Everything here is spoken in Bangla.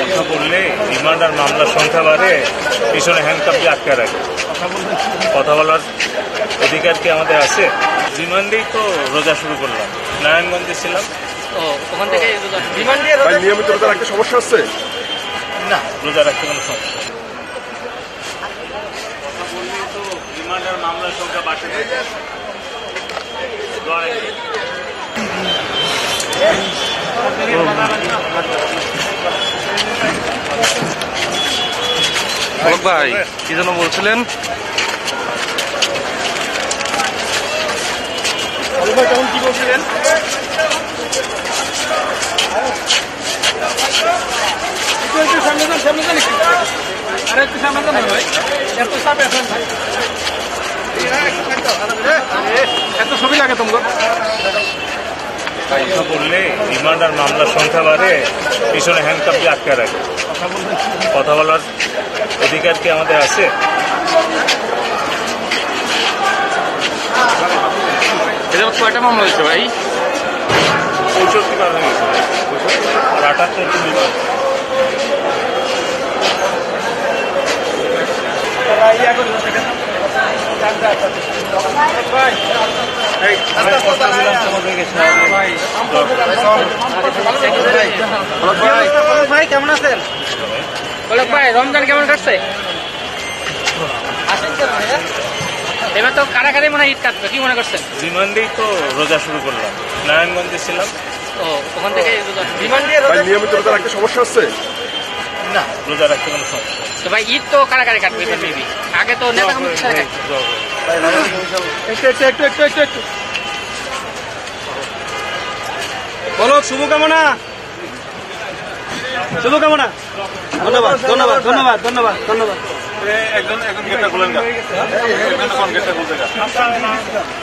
কথা বললে রিমান্ড আর মামলার সংখ্যা বাড়ে পিছনে হ্যান্ডকাপ দিয়ে আটকে রাখে। কথা বলার অধিকার কি আমাদের আছে? রিমান্ডেই তো রোজা শুরু করলাম। নারায়ণগঞ্জে ছিলাম। ওখান থেকে নিয়মিত রোজা রাখতে সমস্যা হচ্ছে? না রোজা রাখতে কোনো সমস্যা রিমান্ড আর মামলার সংখ্যা বাড়তে থাকে। দোয়া রাখবেন। বলক ভাই কি যেন বলছিলেন? কি বলছিলেন? সামনে যান সামনে যান একটু। একটু সামনে যান ভাই। এত চাপে আছেন ভাই। এত ছবি লাগে তোমার কথা বললে রিমান্ড আর মামলার সংখ্যা বাড়ে পিছনে হ্যান্ডকাপ দিয়ে আটকে রাখে। কথা বলার অধিকার কি আমাদের আছে এটা কয়টা মামলা হয়েছে ভাই পঁয়ষট্টি বার হয়ে গেছে আর আটাত্তর তুমি ভাই কেমন আছেন বলক ভাই রমজান কেমন কাটছে? এবার তো কারাগারে মনে হয় ঈদ কাটবে কি মনে করছেন? তো রোজা শুরু করলাম নারায়ণগঞ্জে ছিলাম। ও ওখান থেকে রোজা- বিমান দিয়ে নিয়মিত রোজা রাখতে সমস্যা হচ্ছে? না রোজা রাখতে কোনো সমস্যা তো ভাই ঈদ তো কারাগারে কাটবে মেবি। আগে তো নেতা সাথে একটু একটু একটু একটু বলো শুভকামনা শুভকামনা ধন্যবাদ ধন্যবাদ ধন্যবাদ ধন্যবাদ ধন্যবাদ। একজন একজন